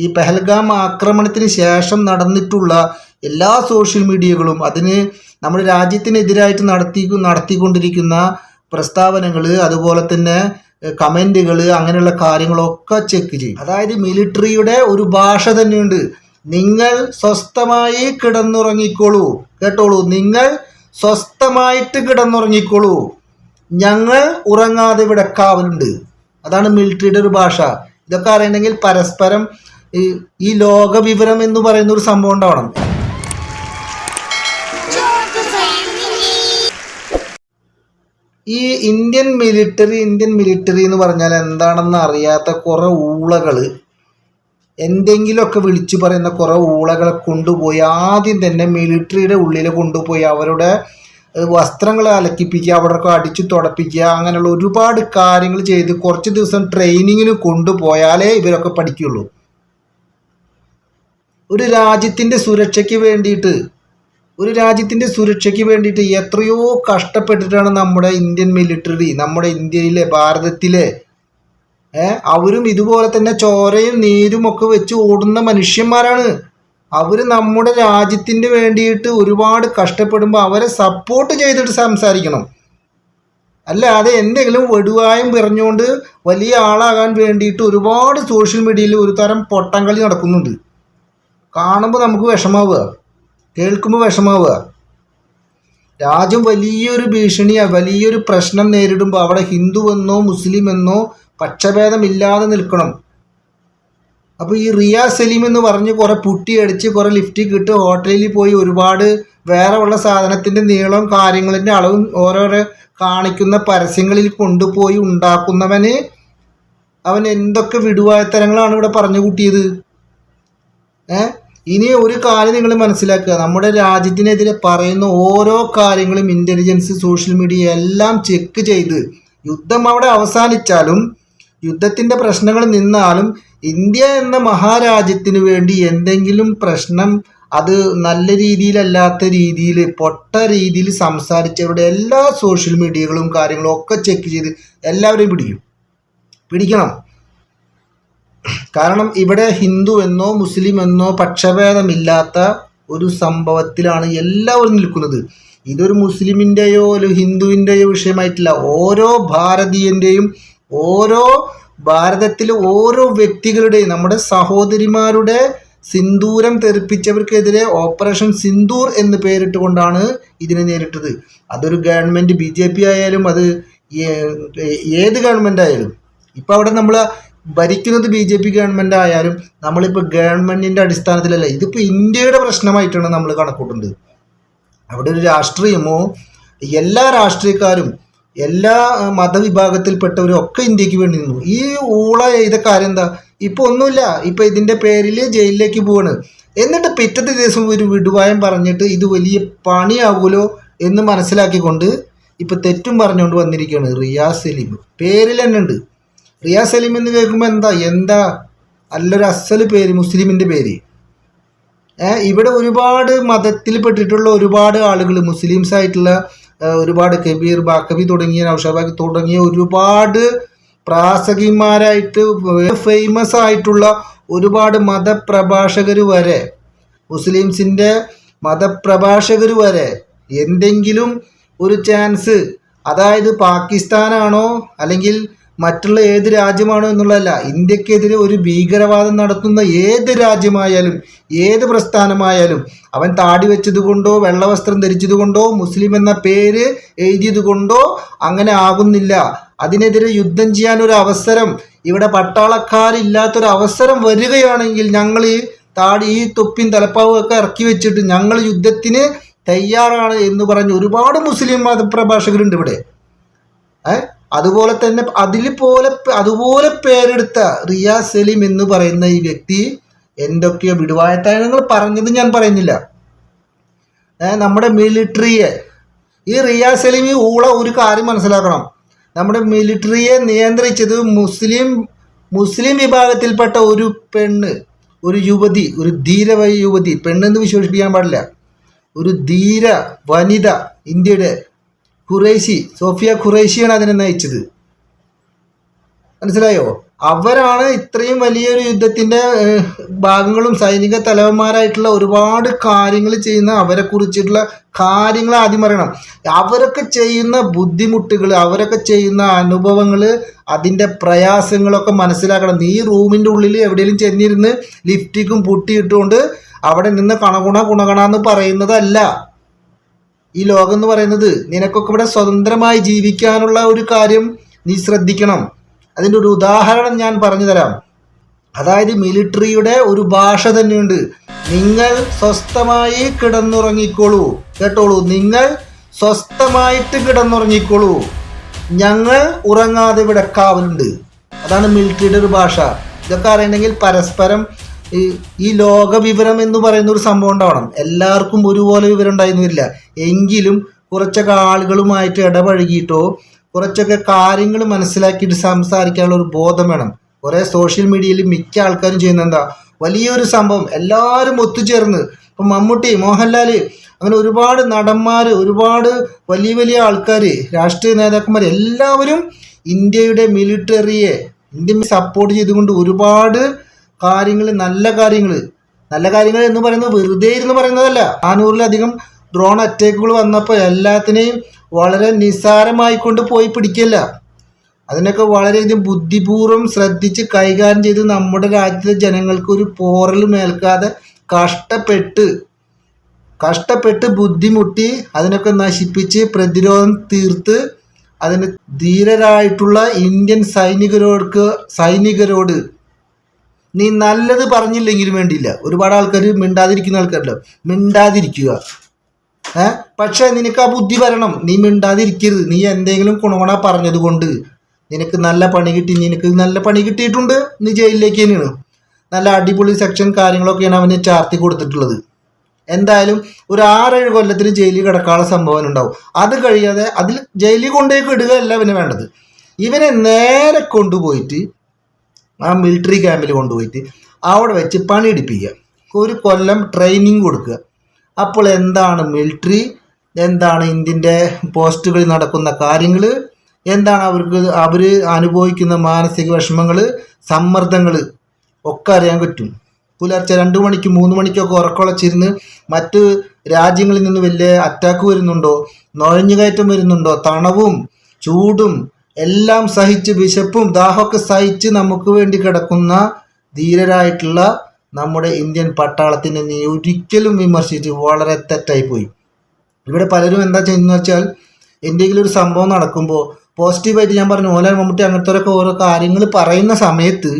ഈ പെഹൽഗാം ആക്രമണത്തിന് ശേഷം നടന്നിട്ടുള്ള എല്ലാ സോഷ്യൽ മീഡിയകളും അതിന് നമ്മുടെ രാജ്യത്തിനെതിരായിട്ട് നടത്തി നടത്തിക്കൊണ്ടിരിക്കുന്ന പ്രസ്താവനകൾ അതുപോലെ തന്നെ കമന്റുകൾ അങ്ങനെയുള്ള കാര്യങ്ങളൊക്കെ ചെക്ക് ചെയ്യും. അതായത് മിലിറ്ററിയുടെ ഒരു ഭാഷ തന്നെയുണ്ട്. നിങ്ങൾ സ്വസ്ഥമായി കിടന്നുറങ്ങിക്കോളൂ. കേട്ടോളൂ. നിങ്ങൾ സ്വസ്ഥമായിട്ട് കിടന്നുറങ്ങിക്കോളൂ. ഞങ്ങൾ ഉറങ്ങാതെ ഇവിടെ കാവലുണ്ട്. അതാണ് മിലിറ്ററിയുടെ ഒരു ഭാഷ. ഇതൊക്കെ അറിയണമെങ്കിൽ പരസ്പരം ഈ ലോക വിവരം എന്ന് പറയുന്ന ഒരു സംഭവം ഉണ്ടാവണം. ഈ ഇന്ത്യൻ മിലിറ്ററി ഇന്ത്യൻ മിലിറ്ററി എന്ന് പറഞ്ഞാൽ എന്താണെന്ന് അറിയാത്ത കുറേ ഊളകൾ എന്തെങ്കിലുമൊക്കെ വിളിച്ചു പറയുന്ന കുറേ ഊളകളെ കൊണ്ടുപോയി ആദ്യം തന്നെ മിലിറ്ററിയുടെ ഉള്ളിൽ കൊണ്ടുപോയി അവരുടെ വസ്ത്രങ്ങൾ അലക്കിപ്പിക്കുക അവിടെയൊക്കെ അടിച്ചു തുടപ്പിക്കുക അങ്ങനെയുള്ള ഒരുപാട് കാര്യങ്ങൾ ചെയ്ത് കുറച്ച് ദിവസം ട്രെയിനിങ്ങിന് കൊണ്ടുപോയാലേ ഇവരൊക്കെ പഠിക്കുള്ളൂ ഒരു രാജ്യത്തിന്റെ സുരക്ഷയ്ക്ക് വേണ്ടിയിട്ട് ഒരു രാജ്യത്തിന്റെ സുരക്ഷയ്ക്ക് വേണ്ടിയിട്ട് എത്രയോ കഷ്ടപ്പെട്ടിട്ടാണ് നമ്മുടെ ഇന്ത്യൻ മിലിറ്ററി നമ്മുടെ ഇന്ത്യയിലെ ഭാരതത്തിലെ അവരും ഇതുപോലെ തന്നെ ചോരയും നീരും ഒക്കെ വെച്ച് ഓടുന്ന മനുഷ്യന്മാരാണ്. അവർ നമ്മുടെ രാജ്യത്തിന് വേണ്ടിയിട്ട് ഒരുപാട് കഷ്ടപ്പെടുമ്പോൾ അവരെ സപ്പോർട്ട് ചെയ്തിട്ട് സംസാരിക്കണം. അല്ലാതെ എന്തെങ്കിലും വെടുവായും പറഞ്ഞുകൊണ്ട് വലിയ ആളാകാൻ വേണ്ടിയിട്ട് ഒരുപാട് സോഷ്യൽ മീഡിയയിൽ ഒരു തരം പൊട്ടംകളി നടക്കുന്നുണ്ട്. കാണുമ്പോൾ നമുക്ക് വിഷമാവുക. കേൾക്കുമ്പോൾ വിഷമാവുക. രാജ്യം വലിയൊരു ഭീഷണിയാണ് വലിയൊരു പ്രശ്നം നേരിടുമ്പോൾ അവിടെ ഹിന്ദു എന്നോ മുസ്ലിം എന്നോ പക്ഷഭേദമില്ലാതെ നിൽക്കണം. അപ്പോൾ ഈ റിയ സലീം എന്ന് പറഞ്ഞ് കുറേ പുട്ടി അടിച്ച് കുറേ ലിഫ്റ്റ് കിട്ട് ഹോട്ടലിൽ പോയി ഒരുപാട് വേറെ ഉള്ള സാധനത്തിന്റെ നീളവും കാര്യങ്ങളിന്റെ അളവും ഓരോരോ കാണിക്കുന്ന പരസ്യങ്ങളിൽ കൊണ്ടുപോയി ഉണ്ടാക്കുന്നവന് അവൻ എന്തൊക്കെ വിടുവായത്തരങ്ങളാണ് ഇവിടെ പറഞ്ഞു കൂട്ടിയത്? ഇനി ഒരു കാര്യം നിങ്ങൾ മനസ്സിലാക്കുക. നമ്മുടെ രാജ്യത്തിനെതിരെ പറയുന്ന ഓരോ കാര്യങ്ങളും ഇന്റലിജൻസ് സോഷ്യൽ മീഡിയ എല്ലാം ചെക്ക് ചെയ്ത് യുദ്ധം അവിടെ അവസാനിച്ചാലും യുദ്ധത്തിന്റെ പ്രശ്നങ്ങൾ നിന്നാലും ഇന്ത്യ എന്ന മഹാരാജ്യത്തിന് വേണ്ടി എന്തെങ്കിലും പ്രശ്നം അത് നല്ല രീതിയിലല്ലാത്ത രീതിയിൽ പൊട്ട രീതിയിൽ സംസാരിച്ചവരുടെ എല്ലാ സോഷ്യൽ മീഡിയകളും കാര്യങ്ങളും ഒക്കെ ചെക്ക് ചെയ്ത് എല്ലാവരെയും പിടിക്കും. പിടിക്കണം. കാരണം ഇവിടെ ഹിന്ദു എന്നോ മുസ്ലിം എന്നോ പക്ഷഭേദമില്ലാത്ത ഒരു സംഭവത്തിലാണ് എല്ലാവരും നിൽക്കുന്നത്. ഇതൊരു മുസ്ലിമിന്റെയോ ഒരു ഹിന്ദുവിന്റെയോ വിഷയമായിട്ടില്ല. ഓരോ ഭാരതീയന്റെയും ഓരോ ഭാരതത്തിലെ ഓരോ വ്യക്തികളുടെയും നമ്മുടെ സഹോദരിമാരുടെ സിന്ദൂരം തെറിപ്പിച്ചവർക്കെതിരെ ഓപ്പറേഷൻ സിന്ദൂർ എന്ന് പേരിട്ടുകൊണ്ടാണ് ഇതിനെ നേരിട്ടത്. അതൊരു ഗവൺമെന്റ് ബി ജെ പി ആയാലും അത് ഏത് ഗവൺമെന്റ് ആയാലും. ഇപ്പോൾ അവിടെ നമ്മൾ ഭരിക്കുന്നത് ബി ജെ പി ഗവൺമെന്റ് ആയാലും നമ്മളിപ്പോൾ ഗവൺമെന്റിന്റെ അടിസ്ഥാനത്തിലല്ല ഇതിപ്പോൾ ഇന്ത്യയുടെ പ്രശ്നമായിട്ടാണ് നമ്മൾ കണക്കൂട്ടുന്നത് അവിടെ ഒരു രാഷ്ട്രീയമോ എല്ലാ രാഷ്ട്രീയക്കാരും എല്ലാ മതവിഭാഗത്തിൽപ്പെട്ടവരും ഒക്കെ ഇന്ത്യയ്ക്ക് വേണ്ടി നിന്നു. ഈ ഊള ചെയ്ത കാര്യം എന്താ ഇപ്പോൾ ഒന്നുമില്ല. ഇപ്പോൾ ഇതിന്റെ പേരിൽ ജയിലിലേക്ക് പോവാണ്. എന്നിട്ട് പിറ്റത്തെ ദിവസം ഒരു വിടുവായം പറഞ്ഞിട്ട് ഇത് വലിയ പണിയാവുമല്ലോ എന്ന് മനസ്സിലാക്കിക്കൊണ്ട് ഇപ്പോൾ തെറ്റും പറഞ്ഞുകൊണ്ട് വന്നിരിക്കുകയാണ് റിയാസ് സലീം. പേരിൽ തന്നെ ഉണ്ട്. റിയാസ് സലീം എന്ന് കേൾക്കുമ്പോൾ എന്താ എന്താ നല്ലൊരു അസൽ പേര് മുസ്ലിമിന്റെ പേര്? ഇവിടെ ഒരുപാട് മതത്തിൽ പെട്ടിട്ടുള്ള ഒരുപാട് ആളുകൾ മുസ്ലിംസ് ആയിട്ടുള്ള ഒരുപാട് കബീർ ബാക്കബി തുടങ്ങിയ നൌഷാബാക്കി തുടങ്ങിയ ഒരുപാട് പ്രാസകിമാരായിട്ട് ഫേമസ് ആയിട്ടുള്ള ഒരുപാട് മതപ്രഭാഷകർ വരെ മുസ്ലിംസിന്റെ മതപ്രഭാഷകർ വരെ എന്തെങ്കിലും ഒരു ചാൻസ് അതായത് പാകിസ്ഥാനാണോ അല്ലെങ്കിൽ മറ്റുള്ള ഏത് രാജ്യമാണോ എന്നുള്ളതല്ല ഇന്ത്യക്കെതിരെ ഒരു ഭീകരവാദം നടത്തുന്ന ഏത് രാജ്യമായാലും ഏത് പ്രസ്ഥാനമായാലും അവൻ താടി വെച്ചതുകൊണ്ടോ വെള്ളവസ്ത്രം ധരിച്ചതുകൊണ്ടോ മുസ്ലിം എന്ന പേര് എഴുതിയതുകൊണ്ടോ അങ്ങനെ ആകുന്നില്ല. അതിനെതിരെ യുദ്ധം ചെയ്യാൻ ഒരു അവസരം ഇവിടെ പട്ടാളക്കാരില്ലാത്തൊരു അവസരം വരികയാണെങ്കിൽ ഞങ്ങൾ ഈ താടി ഈ തൊപ്പിയും തലപ്പാവും ഒക്കെ ഇറക്കി വെച്ചിട്ട് ഞങ്ങൾ യുദ്ധത്തിന് തയ്യാറാണ് എന്ന് പറഞ്ഞ് ഒരുപാട് മുസ്ലിം മതപ്രഭാഷകരുണ്ട് ഇവിടെ. ഏ? അതുപോലെ തന്നെ അതിൽ പോലെ അതുപോലെ പേരെടുത്ത റിയാസ് സലീം എന്ന് പറയുന്ന ഈ വ്യക്തി എന്തൊക്കെയോ വിടുവായത്തായങ്ങൾ പറഞ്ഞത് ഞാൻ പറയുന്നില്ല. നമ്മുടെ മിലിറ്ററിയെ ഈ റിയാസ് സലീം ഈ ഊള ഒരു കാര്യം മനസ്സിലാക്കണം. നമ്മുടെ മിലിറ്ററിയെ നിയന്ത്രിച്ചത് മുസ്ലിം മുസ്ലിം വിഭാഗത്തിൽപ്പെട്ട ഒരു പെണ്ണ് ഒരു യുവതി ഒരു ധീര യുവതി. പെണ്ണെന്ന് വിശേഷിപ്പിക്കാൻ പാടില്ല. ഒരു ധീര വനിത ഇന്ത്യയുടെ ഖുറേശി സോഫിയ ഖുറൈശിയാണ് അതിനെ നയിച്ചത്. മനസ്സിലായോ? അവരാണ് ഇത്രയും വലിയൊരു യുദ്ധത്തിന്റെ ഭാഗങ്ങളും സൈനിക തലവന്മാരായിട്ടുള്ള ഒരുപാട് കാര്യങ്ങൾ ചെയ്യുന്ന അവരെ കുറിച്ചിട്ടുള്ള കാര്യങ്ങൾ ആദ്യം അറിയണം അവരൊക്കെ ചെയ്യുന്ന ബുദ്ധിമുട്ടുകൾ അവരൊക്കെ ചെയ്യുന്ന അനുഭവങ്ങൾ അതിന്റെ പ്രയാസങ്ങളൊക്കെ മനസ്സിലാക്കണം. നീ റൂമിന്റെ ഉള്ളിൽ എവിടെയെങ്കിലും ചെന്നിരുന്ന് ലിഫ്റ്റിക്കും പുട്ടിയിട്ടുകൊണ്ട് അവിടെ നിന്ന് കണകുണ ഗുണഗണ പറയുന്നതല്ല. ഈ ലോകം എന്ന് പറയുന്നത് നിനക്കൊക്കെ ഇവിടെ സ്വതന്ത്രമായി ജീവിക്കാനുള്ള ഒരു കാര്യം നീ ശ്രദ്ധിക്കണം. അതിന്റെ ഒരു ഉദാഹരണം ഞാൻ പറഞ്ഞു തരാം. അതായത് മിലിറ്ററിയുടെ ഒരു ഭാഷ തന്നെയുണ്ട്. നിങ്ങൾ സ്വസ്ഥമായി കിടന്നുറങ്ങിക്കോളൂ. കേട്ടോളൂ. നിങ്ങൾ സ്വസ്ഥമായിട്ട് കിടന്നുറങ്ങിക്കോളൂ. ഞങ്ങൾ ഉറങ്ങാതെ ഇവിടെ അതാണ് മിലിറ്ററിയുടെ ഒരു ഭാഷ. ഇതൊക്കെ അറിയണമെങ്കിൽ പരസ്പരം ഈ ലോക വിവരം എന്ന് പറയുന്ന ഒരു സംഭവം ഉണ്ടാവണം. എല്ലാവർക്കും ഒരുപോലെ വിവരം ഉണ്ടായിരുന്നില്ല എങ്കിലും കുറച്ചൊക്കെ ആളുകളുമായിട്ട് ഇടപഴകിയിട്ടോ കുറച്ചൊക്കെ കാര്യങ്ങൾ മനസ്സിലാക്കിയിട്ട് സംസാരിക്കാനുള്ള ഒരു ബോധം വേണം. കുറേ സോഷ്യൽ മീഡിയയിൽ മിക്ക ആൾക്കാരും ചെയ്യുന്ന എന്താ? വലിയൊരു സംഭവം. എല്ലാവരും ഒത്തുചേർന്ന്. ഇപ്പം മമ്മൂട്ടി മോഹൻലാൽ അങ്ങനെ ഒരുപാട് നടന്മാർ ഒരുപാട് വലിയ വലിയ ആൾക്കാർ രാഷ്ട്രീയ നേതാക്കന്മാർ എല്ലാവരും ഇന്ത്യയുടെ മിലിറ്ററിയെ ഇന്ത്യ സപ്പോർട്ട് ചെയ്തുകൊണ്ട് ഒരുപാട് കാര്യങ്ങൾ നല്ല കാര്യങ്ങൾ നല്ല കാര്യങ്ങൾ എന്ന് പറയുന്നത് വെറുതെ ഇരുന്ന് പറയുന്നതല്ല. നാനൂറിലധികം ഡ്രോൺ അറ്റാക്കുകൾ വന്നപ്പോൾ എല്ലാത്തിനെയും വളരെ നിസ്സാരമായി കൊണ്ട് പോയി പിടിക്കില്ല അതിനൊക്കെ വളരെയധികം ബുദ്ധിപൂർവം ശ്രദ്ധിച്ച് കൈകാര്യം ചെയ്ത് നമ്മുടെ രാജ്യത്തെ ജനങ്ങൾക്ക് ഒരു പോറൽ മേൽക്കാതെ കഷ്ടപ്പെട്ട് കഷ്ടപ്പെട്ട് ബുദ്ധിമുട്ടി അതിനൊക്കെ നശിപ്പിച്ച് പ്രതിരോധം തീർത്ത് അതിന് ധീരരായിട്ടുള്ള ഇന്ത്യൻ സൈനികരോട് സൈനികരോട് നീ നല്ലത് പറഞ്ഞില്ലെങ്കിലും വേണ്ടിയില്ല. ഒരുപാട് ആൾക്കാർ മിണ്ടാതിരിക്കുന്ന ആൾക്കാരല്ലോ. മിണ്ടാതിരിക്കുക. ഏഹ് പക്ഷെ നിനക്ക് ആ ബുദ്ധി വരണം. നീ മിണ്ടാതിരിക്കരുത്. നീ എന്തെങ്കിലും കുണവണ പറഞ്ഞത് കൊണ്ട്. നിനക്ക് നല്ല പണി കിട്ടി. നിനക്ക് നല്ല പണി കിട്ടിയിട്ടുണ്ട്. നീ ജയിലിലേക്ക് തന്നെയാണ്. നല്ല അടിപൊളി സെക്ഷൻ കാര്യങ്ങളൊക്കെയാണ് അവന് ചാർത്തി കൊടുത്തിട്ടുള്ളത്. എന്തായാലും ഒരു ആറേഴ് കൊല്ലത്തിന് ജയിലിൽ കിടക്കാനുള്ള സംഭവം ഉണ്ടാവും. അത് കഴിയാതെ അതിൽ ജയിലിൽ കൊണ്ടുപോയി ഇടുക അല്ല അവന് വേണ്ടത്. ഇവനെ നേരെ കൊണ്ടുപോയിട്ട് ആ മിലിറ്ററി ക്യാമ്പിൽ കൊണ്ടുപോയിട്ട് അവിടെ വെച്ച് പണിയെടുപ്പിക്കുക. ഒരു കൊല്ലം ട്രെയിനിങ് കൊടുക്കുക. അപ്പോൾ എന്താണ് മിലിറ്ററി എന്താണ് ഇന്ത്യന്റെ പോസ്റ്റുകളിൽ നടക്കുന്ന കാര്യങ്ങൾ എന്താണ് അവർക്ക് അവർ അനുഭവിക്കുന്ന മാനസിക വിഷമങ്ങൾ സമ്മർദ്ദങ്ങൾ ഒക്കെ അറിയാൻ പറ്റും. പുലർച്ചെ രണ്ട് മണിക്ക് മൂന്ന് മണിക്കൊക്കെ ഉറക്കമുളച്ചിരുന്ന് മറ്റ് രാജ്യങ്ങളിൽ നിന്ന് വലിയ അറ്റാക്ക് വരുന്നുണ്ടോ? നുഴഞ്ഞുകയറ്റം വരുന്നുണ്ടോ? തണവും ചൂടും എല്ലാം സഹിച്ച് വിശപ്പും ദാഹമൊക്കെ സഹിച്ച് നമുക്ക് വേണ്ടി കിടക്കുന്ന ധീരരായിട്ടുള്ള നമ്മുടെ ഇന്ത്യൻ പട്ടാളത്തിനെ നീ ഒരിക്കലും വിമർശിച്ച് വളരെ തെറ്റായി പോയി ഇവിടെ പലരും എന്താ ചെയ്യുന്നത് വെച്ചാൽ എന്തെങ്കിലും ഒരു സംഭവം നടക്കുമ്പോൾ പോസിറ്റീവായിട്ട് ഞാൻ പറഞ്ഞു ഓലാൻ മമ്മൂട്ടി അങ്ങനത്തെ ഓരോ കാര്യങ്ങൾ പറയുന്ന സമയത്ത്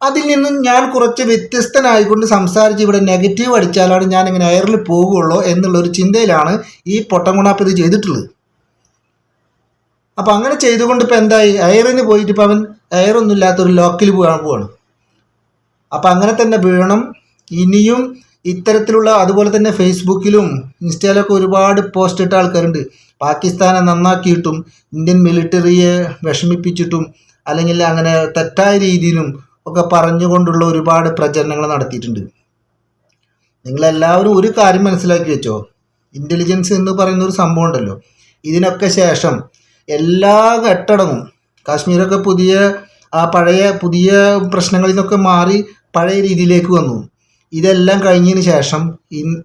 അതിൽ നിന്നും ഞാൻ കുറച്ച് വ്യത്യസ്തനായിക്കൊണ്ട് സംസാരിച്ച് ഇവിടെ നെഗറ്റീവ് അടിച്ചാലാണ് ഞാൻ ഇങ്ങനെ എയറിൽ പോകുള്ളൂ എന്നുള്ളൊരു ചിന്തയിലാണ് ഈ പൊട്ടംകുണാപ്പ് ഇത് ചെയ്തിട്ടുള്ളത്. അപ്പം അങ്ങനെ ചെയ്തുകൊണ്ട് ഇപ്പൊ എന്തായി? എയറിന് പോയിട്ട് ഇപ്പൊ അവൻ എയറൊന്നും ഇല്ലാത്തൊരു ലോക്കിൽ പോകാൻ പോവാണ്. അപ്പോൾ അങ്ങനെ തന്നെ വീണം. ഇനിയും ഇത്തരത്തിലുള്ള അതുപോലെ തന്നെ ഫേസ്ബുക്കിലും ഇൻസ്റ്റയിലൊക്കെ ഒരുപാട് പോസ്റ്റ് ഇട്ട ആൾക്കാരുണ്ട്. പാകിസ്ഥാനെ നന്നാക്കിയിട്ടും ഇന്ത്യൻ മിലിറ്ററിയെ വിഷമിപ്പിച്ചിട്ടും അല്ലെങ്കിൽ അങ്ങനെ തെറ്റായ രീതിയിലും ഒക്കെ പറഞ്ഞുകൊണ്ടുള്ള ഒരുപാട് പ്രചരണങ്ങൾ നടത്തിയിട്ടുണ്ട്. നിങ്ങളെല്ലാവരും ഒരു കാര്യം മനസ്സിലാക്കി വെച്ചോ? ഇന്റലിജൻസ് എന്ന് പറയുന്ന ഒരു സംഭവം ഉണ്ടല്ലോ. ഇതിനൊക്കെ ശേഷം എല്ലാ ഘട്ടടങ്ങും. കാശ്മീരൊക്കെ പുതിയ ആ പഴയ പുതിയ പ്രശ്നങ്ങളിൽ നിന്നൊക്കെ മാറി പഴയ രീതിയിലേക്ക് വന്നു. ഇതെല്ലാം കഴിഞ്ഞതിന് ശേഷം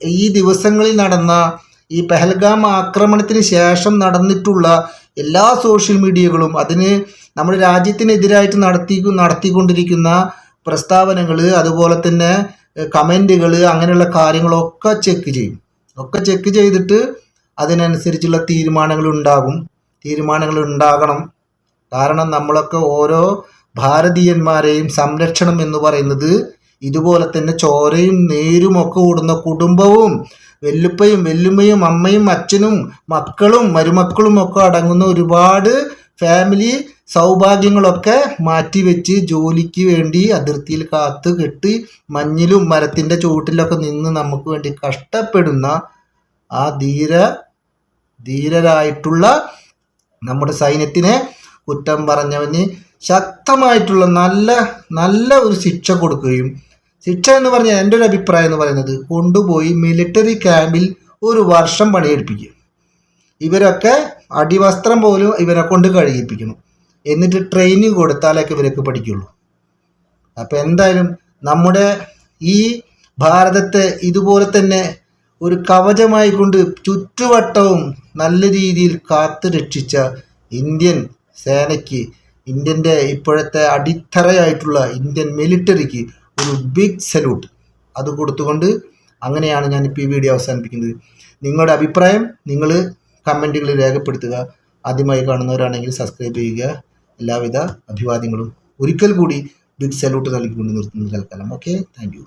ഈ ദിവസങ്ങളിൽ നടന്ന ഈ പെഹൽഗാം ആക്രമണത്തിന് ശേഷം നടന്നിട്ടുള്ള എല്ലാ സോഷ്യൽ മീഡിയകളും അതിന് നമ്മുടെ രാജ്യത്തിനെതിരായിട്ട് നടത്തി നടത്തിക്കൊണ്ടിരിക്കുന്ന പ്രസ്താവനകൾ അതുപോലെ തന്നെ കമന്റുകൾ അങ്ങനെയുള്ള കാര്യങ്ങളൊക്കെ ചെക്ക് ചെയ്യും. ഒക്കെ ചെക്ക് ചെയ്തിട്ട് അതിനനുസരിച്ചുള്ള തീരുമാനങ്ങൾ ഉണ്ടാകും. തീരുമാനങ്ങൾ ഉണ്ടാകണം കാരണം നമ്മളൊക്കെ ഓരോ ഭാരതീയന്മാരെയും സംരക്ഷണം എന്ന് പറയുന്നത് ഇതുപോലെ തന്നെ ചോരയും നേരും ഒക്കെ ഓടുന്ന കുടുംബവും വെല്ലുപ്പയും വെല്ലുമ്മയും അമ്മയും അച്ഛനും മക്കളും മരുമക്കളും ഒക്കെ അടങ്ങുന്ന ഒരുപാട് ഫാമിലി സൗഭാഗ്യങ്ങളൊക്കെ മാറ്റിവെച്ച് ജോലിക്ക് വേണ്ടി അതിർത്തിയിൽ കാത്തു കെട്ടി മഞ്ഞിലും മരത്തിന്റെ ചുവട്ടിലൊക്കെ നിന്ന് നമുക്ക് വേണ്ടി കഷ്ടപ്പെടുന്ന ആ ധീര ധീരരായിട്ടുള്ള നമ്മുടെ സൈന്യത്തിനെ കുറ്റം പറഞ്ഞവന് ശക്തമായിട്ടുള്ള നല്ല നല്ല ഒരു ശിക്ഷ കൊടുക്കുകയും ശിക്ഷ എന്ന് പറഞ്ഞാൽ എന്റെ ഒരു അഭിപ്രായം എന്ന് പറയുന്നത് കൊണ്ടുപോയി മിലിറ്ററി ക്യാമ്പിൽ ഒരു വർഷം പണിയെടുപ്പിക്കും. ഇവരൊക്കെ അടിവസ്ത്രം പോലും ഇവരെ കൊണ്ട് കഴുകിപ്പിക്കണം. എന്നിട്ട് ട്രെയിനിങ് കൊടുത്താലൊക്കെ ഇവരൊക്കെ പഠിക്കുള്ളൂ. അപ്പോൾ എന്തായാലും നമ്മുടെ ഈ ഭാരതത്തെ ഇതുപോലെ തന്നെ ഒരു കവചമായി കൊണ്ട് ചുറ്റുവട്ടവും നല്ല രീതിയിൽ കാത്തു രക്ഷിച്ച ഇന്ത്യൻ സേനയ്ക്ക് ഇന്ത്യന്റെ ഇപ്പോഴത്തെ അടിത്തറയായിട്ടുള്ള ഇന്ത്യൻ മിലിറ്ററിക്ക് ഒരു ബിഗ് സല്യൂട്ട് അത് കൊടുത്തുകൊണ്ട് അങ്ങനെയാണ് ഞാനിപ്പോൾ ഈ വീഡിയോ അവസാനിപ്പിക്കുന്നത്. നിങ്ങളുടെ അഭിപ്രായം നിങ്ങൾ കമന്റുകളിൽ രേഖപ്പെടുത്തുക. ആദ്യമായി കാണുന്നവരാണെങ്കിൽ സബ്സ്ക്രൈബ് ചെയ്യുക. എല്ലാവിധ അഭിവാദ്യങ്ങളും ഒരിക്കൽ കൂടി ബിഗ് സല്യൂട്ട് നൽകിക്കൊണ്ട് നിർത്തുന്നു തൽക്കാലം. Okay thank